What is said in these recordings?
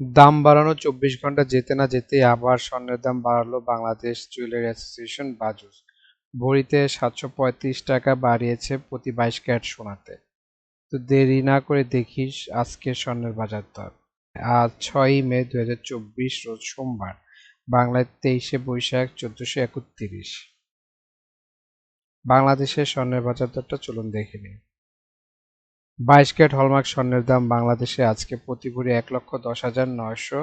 দাম বাড়ানো, চব্বিশ ঘণ্টা যেতে না যেতেই আবার স্বর্ণের দাম বাড়ালো বাংলাদেশ জুয়েলারি অ্যাসোসিয়েশন বাজুস। ভরিতে সাতশো পঁয়ত্রিশ টাকা বাড়িয়েছে প্রতি বাইশ ক্যারেট সোনাতে। তো দেরি না করে দেখিস আজকের স্বর্ণের বাজার দর। আজ ছয়ই মে দু হাজার চব্বিশ রোজ সোমবার, বাংলায় তেইশে বৈশাখ চোদ্দশো একত্রিশ। বাংলাদেশের স্বর্ণের বাজার দরটা চলুন দেখে নিই। বাইশ ক্যারেট হলমার্ক স্বর্ণের দাম বাংলাদেশে আজকে প্রতি ভরি এক লক্ষ দশ হাজার নয়শো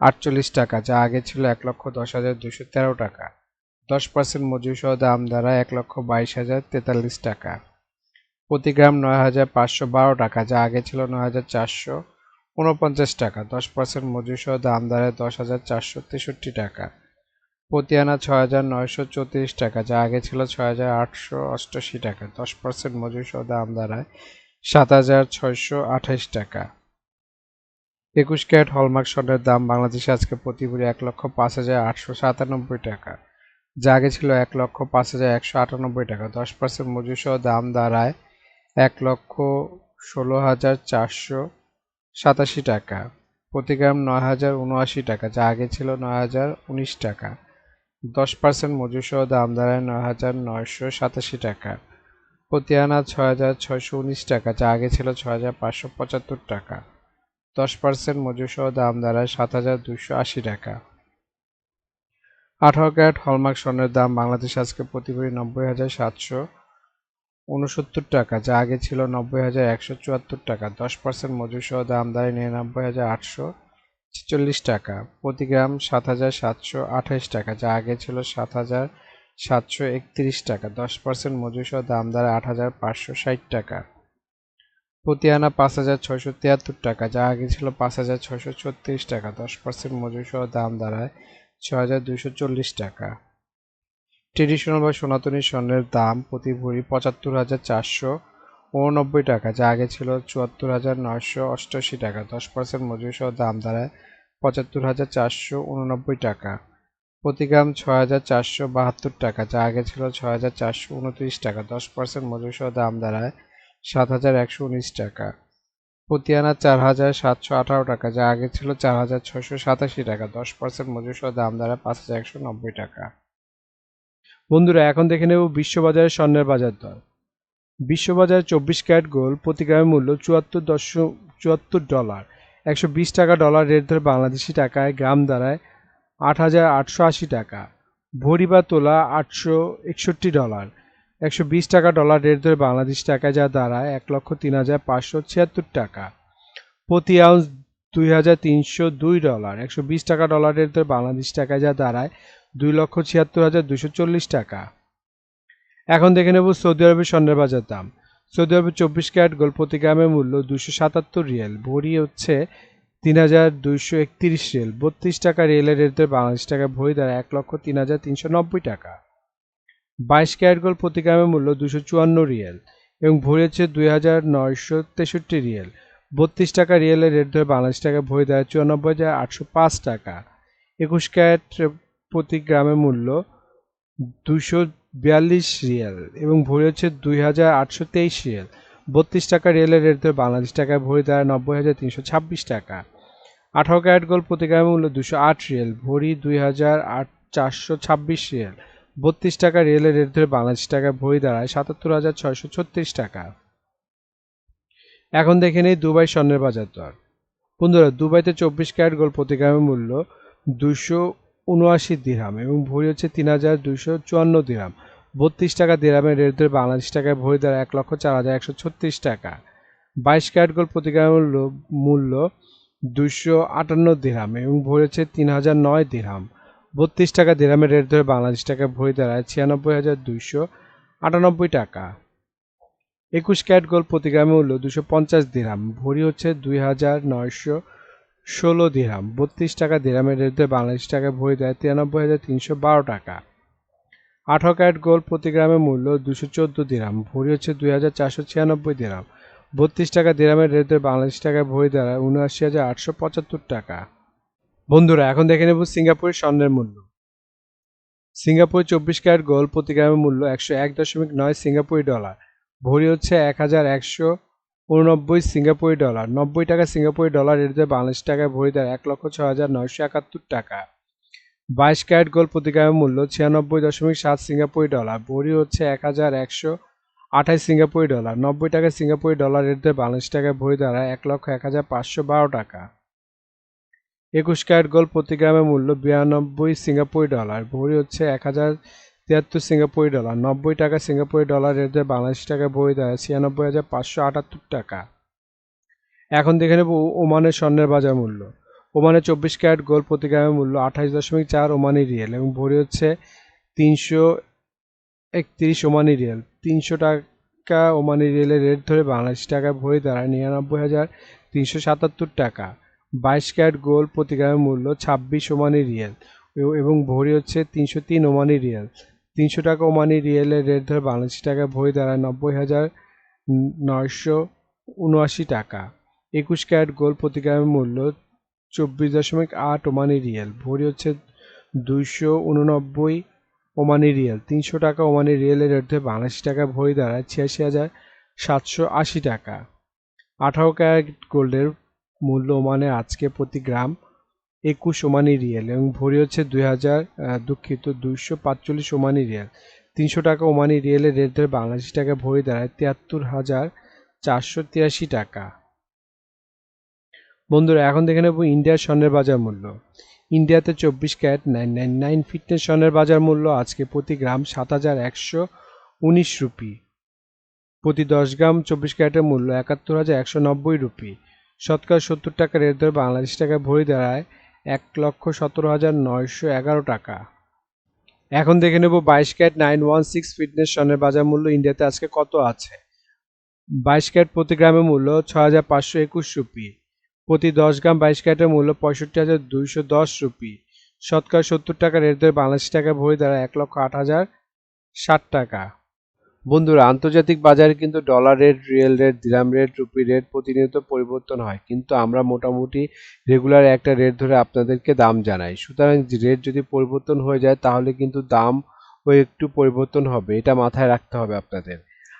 আটচল্লিশ টাকা, যা আগে ছিল এক লক্ষ দশ হাজার দুশো তেরো টাকা। দশ পার্সেন্ট মজুর সহ দাম দ্বারা এক লক্ষ বাইশ হাজার তেতাল্লিশ টাকা। প্রতি গ্রাম নয় হাজার পাঁচশো বারো টাকা, যা আগে ছিল নয় হাজার চারশো উনপঞ্চাশ টাকা। দশ পার্সেন্ট মজুর সহ দাম দাঁড়ায় দশ হাজার চারশো তেষট্টি টাকা। প্রতি আনা ছয় হাজার নয়শো চৌত্রিশ টাকা, যা আগে ছিল ছয় হাজার আটশো অষ্টআশি টাকা। দশ পার্সেন্ট মজুর সহ দাম দাঁড়ায় সাত হাজার ছয়শো আঠাইশ টাকা। একুশ ক্যারেট হলমার্ক স্বর্ণের দাম বাংলাদেশে আজকে প্রতি ভরি এক লক্ষ পাঁচ হাজার আটশো সাতানব্বই টাকা। যা আগে ছিল এক লক্ষ পাঁচ হাজার একশো আটানব্বই টাকা। দশ পার্সেন্ট মজুর সহ দাম দাঁড়ায় এক লক্ষ ষোলো হাজার চারশো সাতাশি টাকা। প্রতি গ্রাম নয় হাজার উনআশি টাকা, যা আগে ছিল নয় হাজার উনিশ টাকা। দশ পার্সেন্ট মজুর সহ দাম দাঁড়ায় নয় হাজার নয়শো সাতাশি টাকা। প্রতি আনা ছয় হাজার ছয়শো উনিশ টাকা, যা আগে ছিল ছয় হাজার পাঁচশো পঁচাত্তর টাকা। দশ পার্সেন্ট মজুর সহ দাম দাঁড়ায় সাত হাজার দুশো আশি টাকা। আঠারো ক্যারেট হলমার্ক স্বর্ণের দাম বাংলাদেশ আজকে প্রতি ভরি নব্বই হাজার সাতশো উনসত্তর টাকা, যা আগে ছিল নব্বই হাজার একশো চুয়াত্তর টাকা। দশ পার্সেন্ট মজুর সহ দাম দাঁড়ায় নিরানব্বই হাজার আটশো ছেচল্লিশ টাকা। প্রতি গ্রাম সাত হাজার সাতশো আঠাশ টাকা, যা আগে ছিল সাত হাজার সাতশো একত্রিশ টাকা, দশ পার্সেন্ট মজুর সহ দাম দাঁড়ায় আট হাজার পাঁচশো ষাট টাকা। প্রতি আনা পাঁচ হাজার ছয়শো তিয়াত্তর টাকা, যা আগে ছিল পাঁচ হাজার ছয়শো ছত্রিশ টাকা, দশ পার্সেন্ট মজুর সহ দাম দাঁড়ায় ছ হাজার দুশো চল্লিশ টাকা। ট্রেডিশনাল বা সনাতনী স্বর্ণের দাম প্রতি ভরি পঁচাত্তর হাজার চারশো উননব্বই টাকা, যা আগে ছিল চুয়াত্তর হাজার নয়শো অষ্টআশি টাকা, দশ পার্সেন্ট মজুরি সহ দাম দাঁড়ায় পঁচাত্তর হাজার চারশো উননব্বই টাকা। প্রতি গ্রাম ছয় হাজার চারশো বাহাত্তর টাকা, যা আগে ছিল ছয় হাজার চারশো উনত্রিশ টাকা। দশ পার্সেন্ট মজুরি সহ দাম দাঁড়ায় সাত হাজার একশো উনিশ টাকা। প্রতি আনা চার হাজার সাতশো আঠারো টাকা, যা আগে ছিল চার হাজার ছশো সাতাশি টাকা। দশ পার্সেন্ট মজুরি সহ দাম দাঁড়ায় পাঁচ হাজার একশো নব্বই টাকা। বন্ধুরা, এখন দেখে নেব বিশ্ববাজারে স্বর্ণের বাজার দর। বিশ্ববাজারে চব্বিশ ক্যারেট গোল্ড প্রতি গ্রামের মূল্য চুয়াত্তর দশম চুয়াত্তর ডলার। একশো বিশ টাকা ডলার রেট ধরে বাংলাদেশি টাকায় গ্রাম দাঁড়ায় আট হাজার আটশো আশি টাকা। ভরি বা তোলা আটশো একষট্টি ডলার। একশো বিশ টাকা ডলার রেট ধরে বাংলাদেশ টাকায় যা দাঁড়ায় এক লক্ষ তিন হাজার পাঁচশো ছিয়াত্তর টাকা। প্রতি আউন্স দুই হাজার তিনশো দুই ডলার। একশো বিশ টাকা ডলার রেট ধরে বাংলাদেশ টাকায় যা দাঁড়ায় দুই লক্ষ ছিয়াত্তর হাজার দুশো চল্লিশ টাকা। এখন দেখে নেব সৌদি আরবের স্বর্ণের বাজার দাম। সৌদি আরবের চব্বিশ ক্যারেট গোল্ড প্রতি গ্রামের মূল্য দুশো সাতাত্তর রিয়েল। ভরি হচ্ছে তিন হাজার দুইশো একত্রিশ রিয়েল বত্রিশ টাকা রিয়েলের রেট বাংলাদেশ টাকা ভরি দ্বারা এক লক্ষ তিন হাজার তিনশো নব্বই টাকা। বাইশ ক্যারেট গোল্ড প্রতি গ্রামের মূল্য দুশো চুয়ান্ন রিয়েল এবং ভরি হচ্ছে দুই হাজার নয়শো তেষট্টি রিয়েল। বত্রিশ টাকা রিয়েলের রেট ধরে বাংলাদেশ টাকা ভরি দেয় চুরানব্বই হাজার আটশো পাঁচ টাকা। একুশ ক্যারেট প্রতি গ্রামের মূল্য দুশো বিয়াল্লিশ রিয়েল এবং ভরি হচ্ছে দুই হাজার আটশো তেইশ রিয়েল। বত্রিশ টাকা রিয়েলের রেট ধরে বাংলাদেশ টাকায় ভরি দেয় নব্বই হাজার তিনশো ছাব্বিশ টাকা। আঠারো ক্যারেট গোল্ড প্রতি গ্রামের মূল্য দুশো আট রিয়েল, ভরি দুই হাজার আট চারশো ছাব্বিশ রিয়েল। বত্রিশ টাকা রিয়েলের রেট ধরে বাংলাদেশ টাকায় ভরি দাঁড়ায় সাতাত্তর হাজার ছয়শো ছত্রিশ টাকা। এখন দেখে নেই দুবাই স্বর্ণের বাজার দর। বন্ধুরা, দুবাইতে চব্বিশ ক্যারেট গোল্ড প্রতি গ্রামের মূল্য দুশো উনআশি দিরহাম এবং ভরি হচ্ছে তিন হাজার দুশো চুয়ান্ন দিরহাম। বত্রিশ টাকা দিরহামের রেট ধরে বাংলাদেশ টাকায় ভরি দ্বারা এক লক্ষ চার হাজার একশো ছত্রিশ টাকা। বাইশ ক্যারেট গোল্ড প্রতি গ্রামের মূল্য দুশো আটান্ন দিরহাম এবং ভরি হচ্ছে তিন হাজার নয় দিরহাম। বত্রিশ টাকা দিরহামের রেট ধরে বাংলাদেশ টাকায় ভরি দাঁড়ায় ছিয়ানব্বই হাজার দুইশো আটানব্বই টাকা। একুশ ক্যারেট গোল্ড প্রতি মূল্য দুশো পঞ্চাশ দিরহাম, ভরি হচ্ছে দুই হাজার নয়শো ষোলো দিরহাম। বত্রিশ টাকা দিরহামের রেট ধরে বাংলাদেশ টাকায় ভরি দেয় তিরানব্বই হাজার তিনশো বারো টাকা। আঠারো ক্যারেট গোল্ড প্রতি গ্রামের মূল্য দুশো চোদ্দ দিরহাম ভরি হচ্ছে দুই হাজার চারশো ছিয়ানব্বই দিরহাম বত্রিশ টাকা দিরহামের রেট বাংলাদেশ টাকায় ভরি দাঁড়ায় উনআশি হাজার আটশো পঁচাত্তর টাকা। বন্ধুরা, এখন দেখে নেব সিঙ্গাপুরের স্বর্ণের মূল্য। সিঙ্গাপুর চব্বিশ ক্যারেট গোল্ড প্রতি গ্রামের মূল্য একশো এক দশমিক নয় সিঙ্গাপুরি ডলার। ভরি হচ্ছে এক হাজার একশো উননব্বই সিঙ্গাপুরি ডলার। নব্বই টাকা সিঙ্গাপুরি ডলার এর বাংলাদেশ টাকায় ভরি দেয় এক লক্ষ ছ হাজার নয়শো একাত্তর টাকা। বাইশ ক্যারেট গোল্ড প্রতি গ্রামের মূল্য ছিয়ানব্বই দশমিক সাত সিঙ্গাপুরি ডলার। ভরি হচ্ছে এক হাজার একশো আঠাশ সিঙ্গাপুরি ডলার। নব্বই টাকা সিঙ্গাপুরি ডলার যে বাংলাদেশ টাকায় ভরি দাঁড়ায় এক লক্ষ এক হাজার পাঁচশো বারো টাকা। একুশ ক্যারেট গোল্ড প্রতি গ্রামের মূল্য বিরানব্বই সিঙ্গাপুরি ডলার। ভরি হচ্ছে এক হাজার তিয়াত্তর সিঙ্গাপুরি ডলার। নব্বই টাকা সিঙ্গাপুরি ডলার যে বাংলাদেশ টাকায় ভরি দাঁড়ায় ছিয়ানব্বই হাজার পাঁচশো আটাত্তর টাকা। এখন দেখে নেব ওমানের স্বর্ণের বাজার মূল্য। ওমানের চব্বিশ ক্যারেট গোল্ড প্রতি গ্রামের মূল্য আঠাশ দশমিক চার ওমানি রিয়েল এবং ভরি হচ্ছে তিনশো একত্রিশ ওমানি রিয়েল। তিনশো টাকা ওমানি রিয়েলের রেট ধরে বাংলাদেশ টাকায় ভরি দাঁড়ায় নিরানব্বই হাজার তিনশো সাতাত্তর টাকা। বাইশ ক্যারেট গোল্ড প্রতি গ্রামের মূল্য ছাব্বিশ ওমানি রিয়েল এবং ভরি হচ্ছে তিনশো তিন ওমানি রিয়েল। তিনশো টাকা ওমানি রিয়েলের রেট ধরে বাংলাদেশ টাকায় ভরি দাঁড়ায় নব্বই হাজার নয়শো উনআশি টাকা। একুশ ক্যারেট গোল্ড প্রতি গ্রামের মূল্য চব্বিশ দশমিক আট ওমানি রিয়েল। ভরি হচ্ছে দুইশো উননব্বই ওমানি রিয়েল। তিনশো টাকা ওমানি রিয়েলের ধরে বাংলাদেশ টাকায় ভরি দাঁড়ায় ছিয়াশি হাজার সাতশো আশি টাকা। আঠারো ক্যারেট গোল্ডের মূল্য ওমানে আজকে প্রতি গ্রাম একুশ ওমানি রিয়েল এবং ভরি হচ্ছে দুই হাজার দুঃখিত দুইশো পাঁচচল্লিশ ওমানি রিয়েল। তিনশো টাকা ওমানি রিয়েলের রেট ধরে বাংলাদেশ টাকা ভরি দাঁড়ায় তিয়াত্তর হাজার চারশো তিরাশি টাকা। বন্ধুরা, এখন দেখে নেব ইন্ডিয়ার স্বর্ণের বাজার মূল্য। ইন্ডিয়াতে চব্বিশ carat nine nine nine fitness স্বর্ণের বাজার মূল্য, আজকে প্রতি গ্রাম সাত হাজার একশো উনিশ রুপি। প্রতি দশ গ্রাম চব্বিশ ক্যারেটের মূল্য একাত্তর হাজার একশো নব্বই রুপি। শতকরা সত্তর টাকা রেট ধরে বাংলাদেশ টাকায় ভরি দাঁড়ায় এক লক্ষ সতেরো হাজার নয়শো এগারো টাকা। এখন দেখে নেব বাইশ carat nine one six fitness স্বর্ণের বাজার মূল্য, ইন্ডিয়াতে আজকে কত আছে? বাইশ ক্যারেট প্রতি গ্রামের মূল্য ছ হাজার পাঁচশো একুশ রুপি। প্রতি দশ গ্রাম বাইশ ক্যারেটের মূল্য পঁয়ষট্টি হাজার দুইশো দশ রুপি। শতকরা সত্তর টাকা রেট ধরে বাংলাদেশ টাকা ভরি দাঁড়ায় এক লক্ষ আট হাজার ষাট টাকা। বন্ধুরা, আন্তর্জাতিক বাজারে কিন্তু dollar rate riyal rate dirham rate rupee rate প্রতিনিয়ত পরিবর্তন হয়। কিন্তু আমরা মোটামুটি রেগুলার একটা রেট ধরে আপনাদেরকে দাম জানাই। সুতরাং রেট যদি পরিবর্তন হয়ে যায়, তাহলে কিন্তু দাম ও একটু পরিবর্তন হবে। এটা মাথায় রাখতে হবে আপনাদের।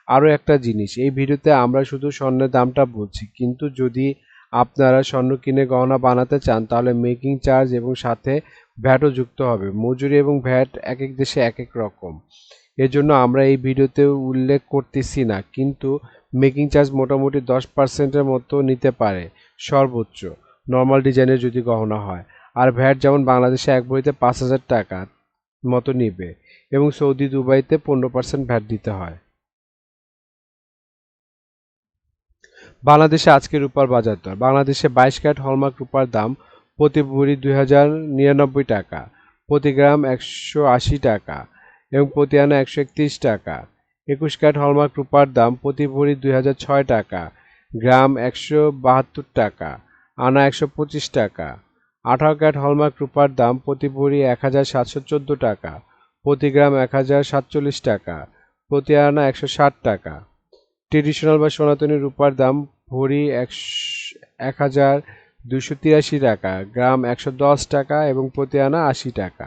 আরও একটা জিনিস, এই ভিডিওতে আমরা শুধু স্বর্ণের দামটা বলছি। কিন্তু যদি আপনারা স্বর্ণ কিনে গহনা বানাতে চান, তাহলে মেকিং চার্জ এবং সাথে ভ্যাটও যুক্ত হবে। মজুরি এবং ভ্যাট এক এক দেশে এক এক রকম। এজন্য আমরা এই ভিডিওতে উল্লেখ করতেছি না, কিন্তু মেকিং চার্জ মোটামুটি দশ পার্সেন্টের মতো নিতে পারে, সর্বোচ্চ। নর্মাল ডিজাইনের যদি গহনা হয়। আর ভ্যাট যেমন বাংলাদেশে এক বইতে পাঁচ হাজার টাকা মতো নিবে এবং সৌদি দুবাইতে পনেরো পার্সেন্ট ভ্যাট দিতে হয়। বাংলাদেশে আজকে রূপার বাজার দর। বাংলাদেশে বাইশ ক্যারেট হলমার্ক রূপার দাম প্রতি ভরি দুই হাজার নিরানব্বই টাকা, প্রতি গ্রাম একশো আশি টাকা এবং প্রতি আনা একশো একত্রিশ টাকা। একুশ ক্যারেট হলমার্ক রূপার দাম প্রতি ভরি দুই হাজার ছয় টাকা, গ্রাম একশো বাহাত্তর টাকা, আনা একশো পঁচিশ টাকা। আঠারো ক্যারেট হলমার্ক রূপার দাম প্রতি ভরি এক হাজার সাতশো চোদ্দ টাকা, প্রতি গ্রাম এক হাজার সাতচল্লিশ টাকা, প্রতি আনা একশো ষাট টাকা। ট্রেডিশনাল বা সনাতনী রূপার দাম ভরি এক হাজার দুশো তিরাশি টাকা, গ্রাম একশো দশ টাকা এবং প্রতি আনা আশি টাকা।